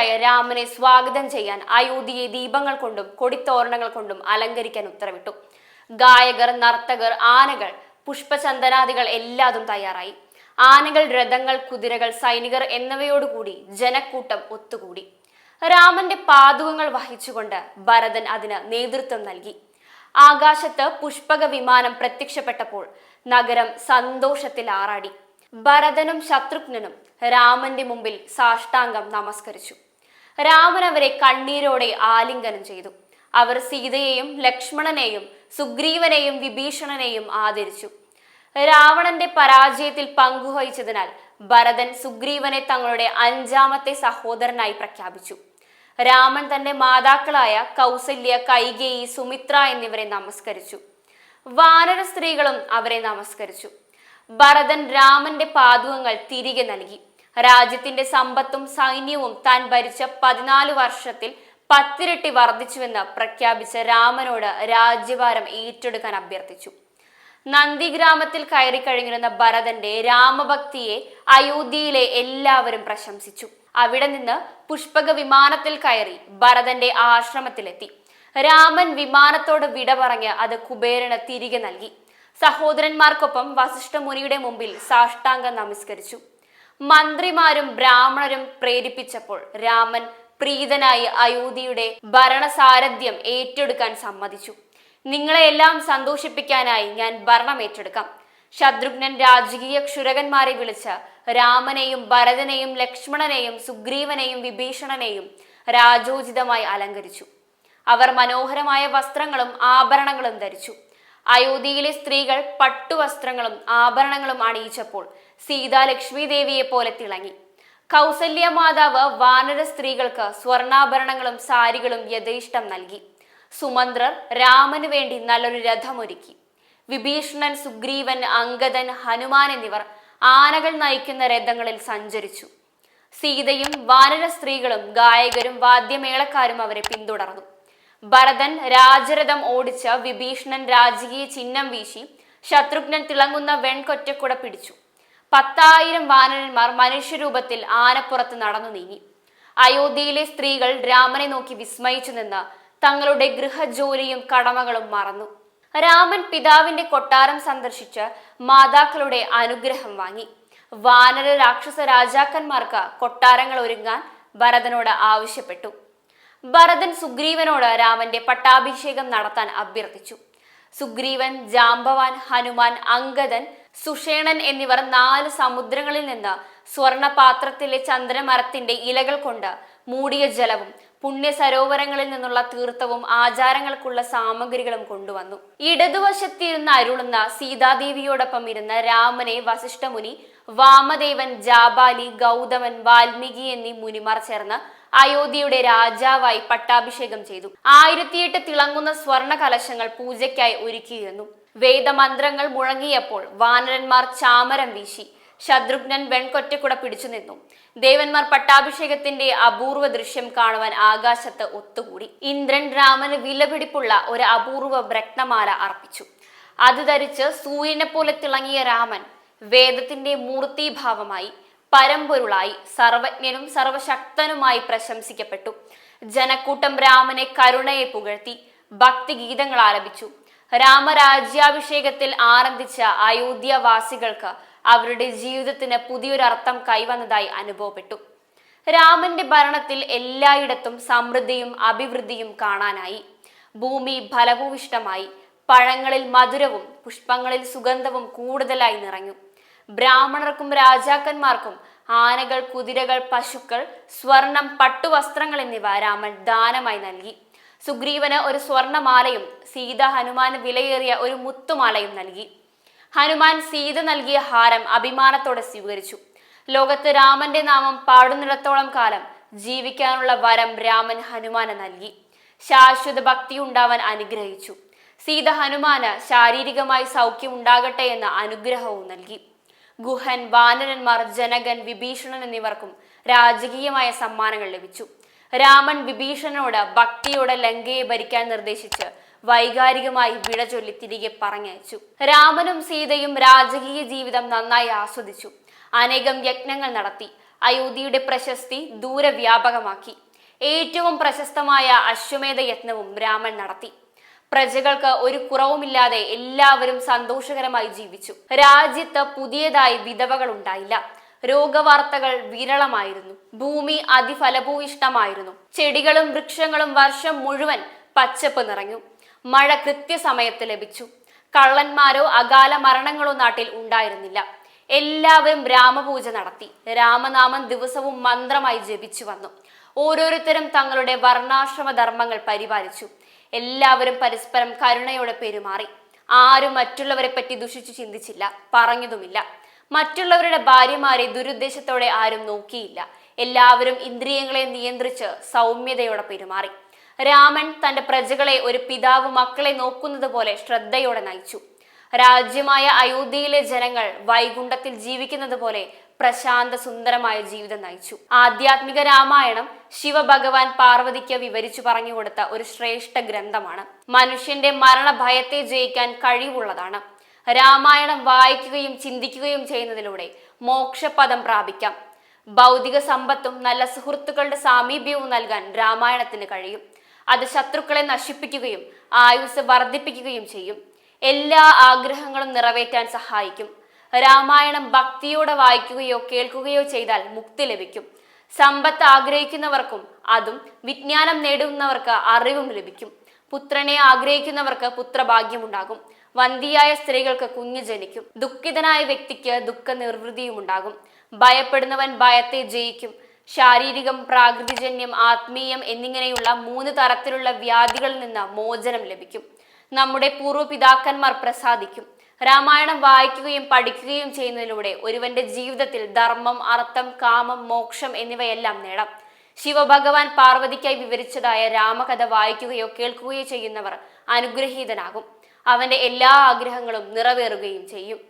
ചക്രവർത്തിയായ രാമനെ സ്വാഗതം ചെയ്യാൻ അയോധ്യയെ ദീപങ്ങൾ കൊണ്ടും കൊടിത്തോരണങ്ങൾ കൊണ്ടും അലങ്കരിക്കാൻ ഉത്തരവിട്ടു. ഗായകർ നർത്തകർ ആനകൾ പുഷ്പചന്ദനാദികൾ എല്ലാതും തയ്യാറായി. ആനകൾ രഥങ്ങൾ കുതിരകൾ സൈനികർ എന്നിവയോടുകൂടി ജനക്കൂട്ടം ഒത്തുകൂടി. രാമന്റെ പാതുകങ്ങൾ വഹിച്ചുകൊണ്ട് ഭരതൻ അതിന് നേതൃത്വം നൽകി. ആകാശത്ത് പുഷ്പക വിമാനം പ്രത്യക്ഷപ്പെട്ടപ്പോൾ നഗരം സന്തോഷത്തിൽ ആറാടി. ഭരതനും ശത്രുഘ്നനും രാമന്റെ മുമ്പിൽ സാഷ്ടാംഗം നമസ്കരിച്ചു. രാമൻ അവരെ കണ്ണീരോടെ ആലിംഗനം ചെയ്തു. അവർ സീതയെയും ലക്ഷ്മണനെയും സുഗ്രീവനെയും വിഭീഷണനെയും ആദരിച്ചു. രാവണന്റെ പരാജയത്തിൽ പങ്കുവഹിച്ചതിനാൽ ഭരതൻ സുഗ്രീവനെ തങ്ങളുടെ അഞ്ചാമത്തെ സഹോദരനായി പ്രഖ്യാപിച്ചു. രാമൻ തന്റെ മാതാക്കളായ കൗസല്യ കൈകേയി സുമിത്ര എന്നിവരെ നമസ്കരിച്ചു. വാനര സ്ത്രീകളും അവരെ നമസ്കരിച്ചു. ഭരതൻ രാമന്റെ പാദുകങ്ങൾ തിരികെ നൽകി. രാജ്യത്തിന്റെ സമ്പത്തും സൈന്യവും താൻ ഭരിച്ച പതിനാല് വർഷത്തിൽ പത്തിരട്ടി വർദ്ധിച്ചുവെന്ന് പ്രഖ്യാപിച്ച രാമനോട് രാജ്യഭാരം ഏറ്റെടുക്കാൻ അഭ്യർത്ഥിച്ചു. നന്ദിഗ്രാമത്തിൽ കയറി കഴിഞ്ഞിരുന്ന ഭരതന്റെ രാമഭക്തിയെ അയോധ്യയിലെ എല്ലാവരും പ്രശംസിച്ചു. അവിടെ നിന്ന് പുഷ്പക വിമാനത്തിൽ കയറി ഭരതന്റെ ആശ്രമത്തിലെത്തി. രാമൻ വിമാനത്തോട് വിട പറഞ്ഞ് അത് കുബേരന് തിരികെ നൽകി. സഹോദരന്മാർക്കൊപ്പം വസിഷ്ഠ മുനിയുടെ മുമ്പിൽ സാഷ്ടാംഗം നമസ്കരിച്ചു. മന്ത്രിമാരും ബ്രാഹ്മണരും പ്രേരിപ്പിച്ചപ്പോൾ രാമൻ പ്രീതനായി അയോധ്യയുടെ ഭരണസാരഥ്യം ഏറ്റെടുക്കാൻ സമ്മതിച്ചു. നിങ്ങളെയെല്ലാം സന്തോഷിപ്പിക്കാനായി ഞാൻ ഭരണം ഏറ്റെടുക്കാം. ശത്രുഘ്നൻ രാജകീയ ക്ഷുരകന്മാരെ വിളിച്ച് രാമനെയും ഭരതനെയും ലക്ഷ്മണനെയും സുഗ്രീവനെയും വിഭീഷണനെയും രാജോചിതമായി അലങ്കരിച്ചു. അവർ മനോഹരമായ വസ്ത്രങ്ങളും ആഭരണങ്ങളും ധരിച്ചു. അയോധ്യയിലെ സ്ത്രീകൾ പട്ടുവസ്ത്രങ്ങളും ആഭരണങ്ങളും അണിയിച്ചപ്പോൾ സീതാലക്ഷ്മി ദേവിയെ പോലെ തിളങ്ങി. കൗസല്യ മാതാവ് വാനര സ്ത്രീകൾക്ക് സ്വർണാഭരണങ്ങളും സാരികളും യഥേഷ്ടം നൽകി. സുമന്ത്രർ രാമന് വേണ്ടി നല്ലൊരു രഥമൊരുക്കി. വിഭീഷണൻ സുഗ്രീവൻ അങ്കദൻ ഹനുമാൻ എന്നിവർ ആനകൾ നയിക്കുന്ന രഥങ്ങളിൽ സഞ്ചരിച്ചു. സീതയും വാനര സ്ത്രീകളും ഗായകരും വാദ്യമേളക്കാരും അവരെ പിന്തുടർന്നു. ഭരതൻ രാജരഥം ഓടിച്ച് വിഭീഷണൻ രാജകീയ ചിഹ്നം വീശി ശത്രുഘ്നൻ തിളങ്ങുന്ന വെൺകൊറ്റക്കുട പിടിച്ചു. പത്തായിരം വാനരന്മാർ മനുഷ്യരൂപത്തിൽ ആനപ്പുറത്ത് നടന്നു നീങ്ങി. അയോധ്യയിലെ സ്ത്രീകൾ രാമനെ നോക്കി വിസ്മയിച്ചു നിന്ന് തങ്ങളുടെ ഗൃഹജോലിയും കടമകളും മറന്നു. രാമൻ പിതാവിന്റെ കൊട്ടാരം സന്ദർശിച്ച് മാതാക്കളുടെ അനുഗ്രഹം വാങ്ങി. വാനര രാക്ഷസ രാജാക്കന്മാർക്ക് കൊട്ടാരങ്ങൾ ഒരുങ്ങാൻ ഭരതനോട് ആവശ്യപ്പെട്ടു. ഭരതൻ സുഗ്രീവനോട് രാമന്റെ പട്ടാഭിഷേകം നടത്താൻ അഭ്യർത്ഥിച്ചു. സുഗ്രീവൻ ജാംബവാൻ ഹനുമാൻ അങ്കദൻ സുഷേണൻ എന്നിവർ നാല് സമുദ്രങ്ങളിൽ നിന്ന് സ്വർണപാത്രത്തിലെ ചന്ദ്രമരത്തിന്റെ ഇലകൾ കൊണ്ട് മൂടിയ ജലവും പുണ്യ സരോവരങ്ങളിൽ നിന്നുള്ള തീർത്ഥവും ആചാരങ്ങൾക്കുള്ള സാമഗ്രികളും കൊണ്ടുവന്നു. ഇടതുവശത്തിരുന്ന് അരുളുന്ന സീതാദേവിയോടൊപ്പം ഇരുന്ന രാമനെ വസിഷ്ഠമുനി വാമദേവൻ ജാബാലി ഗൗതമൻ വാൽമീകി എന്നീ മുനിമാർ ചേർന്ന് അയോധ്യയുടെ രാജാവായി പട്ടാഭിഷേകം ചെയ്തു. ആയിരത്തിയെട്ട് തിളങ്ങുന്ന സ്വർണ കലശങ്ങൾ പൂജയ്ക്കായി ഒരുക്കിയിരുന്നു. വേദമന്ത്രങ്ങൾ മുഴങ്ങിയപ്പോൾ വാനരന്മാർ ചാമരം വീശി. ശത്രുഘ്നൻ വെൺകൊറ്റക്കുട പിടിച്ചു നിന്നു. ദേവന്മാർ പട്ടാഭിഷേകത്തിന്റെ അപൂർവ ദൃശ്യം കാണുവാൻ ആകാശത്ത് ഒത്തുകൂടി. ഇന്ദ്രൻ രാമന് വിലപിടിപ്പുള്ള ഒരു അപൂർവ ഭ്രക്നമാല അർപ്പിച്ചു. അത് ധരിച്ച് സൂര്യനെ പോലെ തിളങ്ങിയ രാമൻ വേദത്തിന്റെ മൂർത്തിഭാവമായി പരമ്പൊരുളായി സർവജ്ഞനും സർവശക്തനുമായി പ്രശംസിക്കപ്പെട്ടു. ജനക്കൂട്ടം രാമനെ കരുണയെ പുകഴ്ത്തി ഭക്തിഗീതങ്ങൾ ആലപിച്ചു. രാമരാജ്യാഭിഷേകത്തിൽ ആനന്ദിച്ച അയോധ്യവാസികൾക്ക് അവരുടെ ജീവിതത്തിന് പുതിയൊരർത്ഥം കൈവന്നതായി അനുഭവപ്പെട്ടു. രാമന്റെ ഭരണത്തിൽ എല്ലായിടത്തും സമൃദ്ധിയും അഭിവൃദ്ധിയും കാണാനായി. ഭൂമി ഫലഭൂവിഷ്ടമായി പഴങ്ങളിൽ മധുരവും പുഷ്പങ്ങളിൽ സുഗന്ധവും കൂടുതലായി നിറഞ്ഞു. ബ്രാഹ്മണർക്കും രാജാക്കന്മാർക്കും ആനകൾ കുതിരകൾ പശുക്കൾ സ്വർണം പട്ടുവസ്ത്രങ്ങൾ എന്നിവ രാമൻ ദാനമായി നൽകി. സുഗ്രീവന് ഒരു സ്വർണമാലയും സീത ഹനുമാന് വിലയേറിയ ഒരു മുത്തുമാലയും നൽകി. ഹനുമാൻ സീത നൽകിയ ഹാരം അഭിമാനത്തോടെ സ്വീകരിച്ചു. ലോകത്ത് രാമന്റെ നാമം പാടുന്നിടത്തോളം കാലം ജീവിക്കാനുള്ള വരം രാമൻ ഹനുമാന് നൽകി. ശാശ്വത ഭക്തി ഉണ്ടാവാൻ അനുഗ്രഹിച്ചു. സീത ഹനുമാന് ശാരീരികമായി സൗഖ്യം ഉണ്ടാകട്ടെ എന്ന അനുഗ്രഹവും നൽകി. ഗുഹൻ വാനരന്മാർ ജനകൻ വിഭീഷണൻ എന്നിവർക്കും രാജകീയമായ സമ്മാനങ്ങൾ ലഭിച്ചു. രാമൻ വിഭീഷണനോട് ഭക്തിയോടെ ലങ്കയെ ഭരിക്കാൻ നിർദ്ദേശിച്ച് വൈകാരികമായി വിട ചൊല്ലി തിരികെ പറഞ്ഞയച്ചു. രാമനും സീതയും രാജകീയ ജീവിതം നന്നായി ആസ്വദിച്ചു. അനേകം യജ്ഞങ്ങൾ നടത്തി. അയോധ്യയുടെ പ്രശസ്തി ദൂരവ്യാപകമാക്കി. ഏറ്റവും പ്രശസ്തമായ അശ്വമേധ യജ്ഞവും രാമൻ നടത്തി. പ്രജകൾക്ക് ഒരു കുറവുമില്ലാതെ എല്ലാവരും സന്തോഷകരമായി ജീവിച്ചു. രാജ്യത്ത് പുതിയതായി വിധവകൾ ഉണ്ടായില്ല രോഗവാർത്തകൾ വിരളമായിരുന്നു. ഭൂമി അതിഫലഭൂയിഷ്ടമായിരുന്നു ചെടികളും വൃക്ഷങ്ങളും വർഷം മുഴുവൻ പച്ചപ്പ് നിറഞ്ഞു. മഴ കൃത്യസമയത്ത് ലഭിച്ചു. കള്ളന്മാരോ അകാല മരണങ്ങളോ നാട്ടിൽ ഉണ്ടായിരുന്നില്ല. എല്ലാവരും രാമപൂജ നടത്തി. രാമനാമം ദിവസവും മന്ത്രമായി ജപിച്ചു വന്നു. ഓരോരുത്തരും തങ്ങളുടെ വർണാശ്രമ ധർമ്മങ്ങൾ പരിപാലിച്ചു. എല്ലാവരും പരസ്പരം കരുണയോടെ പെരുമാറി. ആരും മറ്റുള്ളവരെ പറ്റി ദുഷിച്ചു ചിന്തിച്ചില്ല പറഞ്ഞതുമില്ല. മറ്റുള്ളവരുടെ ഭാര്യമാരെ ദുരുദ്ദേശത്തോടെ ആരും നോക്കിയില്ല. എല്ലാവരും ഇന്ദ്രിയങ്ങളെ നിയന്ത്രിച്ച് സൗമ്യതയോടെ പെരുമാറി. രാമൻ തന്റെ പ്രജകളെ ഒരു പിതാവ് മക്കളെ നോക്കുന്നത് പോലെ ശ്രദ്ധയോടെ നയിച്ചു. രാജ്യമായ അയോധ്യയിലെ ജനങ്ങൾ വൈകുണ്ഠത്തിൽ ജീവിക്കുന്നത് പോലെ പ്രശാന്ത സുന്ദരമായ ജീവിതം നയിച്ചു. ആധ്യാത്മിക രാമായണം ശിവഭഗവാൻ പാർവതിക്ക് വിവരിച്ചു പറഞ്ഞു കൊടുത്ത ഒരു ശ്രേഷ്ഠ ഗ്രന്ഥമാണ്. മനുഷ്യന്റെ മരണഭയത്തെ ജയിക്കാൻ കഴിവുള്ളതാണ്. രാമായണം വായിക്കുകയും ചിന്തിക്കുകയും ചെയ്യുന്നതിലൂടെ മോക്ഷപദം പ്രാപിക്കാം. ഭൗതിക സമ്പത്തും നല്ല സുഹൃത്തുക്കളുടെ സാമീപ്യവും നൽകാൻ രാമായണത്തിന് കഴിയും. അത് ശത്രുക്കളെ നശിപ്പിക്കുകയും ആയുസ് വർദ്ധിപ്പിക്കുകയും ചെയ്യും. എല്ലാ ആഗ്രഹങ്ങളും നിറവേറ്റാൻ സഹായിക്കും. രാമായണം ഭക്തിയോടെ വായിക്കുകയോ കേൾക്കുകയോ ചെയ്താൽ മുക്തി ലഭിക്കും. സമ്പത്ത് ആഗ്രഹിക്കുന്നവർക്കും അതും വിജ്ഞാനം നേടുന്നവർക്ക് അറിവും ലഭിക്കും. പുത്രനെ ആഗ്രഹിക്കുന്നവർക്ക് പുത്രഭാഗ്യമുണ്ടാകും. വന്ധിയായ സ്ത്രീകൾക്ക് കുഞ്ഞു ജനിക്കും. ദുഃഖിതനായ വ്യക്തിക്ക് ദുഃഖ നിർവൃതിയും ഉണ്ടാകും. ഭയപ്പെടുന്നവൻ ഭയത്തെ ജയിക്കും. ശാരീരികം പ്രാകൃതിജന്യം ആത്മീയം എന്നിങ്ങനെയുള്ള മൂന്ന് തരത്തിലുള്ള വ്യാധികളിൽ നിന്ന് മോചനം ലഭിക്കും. നമ്മുടെ പൂർവപിതാക്കന്മാർ പ്രസാദിക്കും. രാമായണം വായിക്കുകയും പഠിക്കുകയും ചെയ്യുന്നതിലൂടെ ഒരുവന്റെ ജീവിതത്തിൽ ധർമ്മം അർത്ഥം കാമം മോക്ഷം എന്നിവയെല്ലാം നേടാം. ശിവഭഗവാൻ പാർവതിക്കായി വിവരിച്ചതായ രാമകഥ വായിക്കുകയോ കേൾക്കുകയോ ചെയ്യുന്നവർ അനുഗ്രഹീതനാകും. അവന്റെ എല്ലാ ആഗ്രഹങ്ങളും നിറവേറുകയും ചെയ്യും.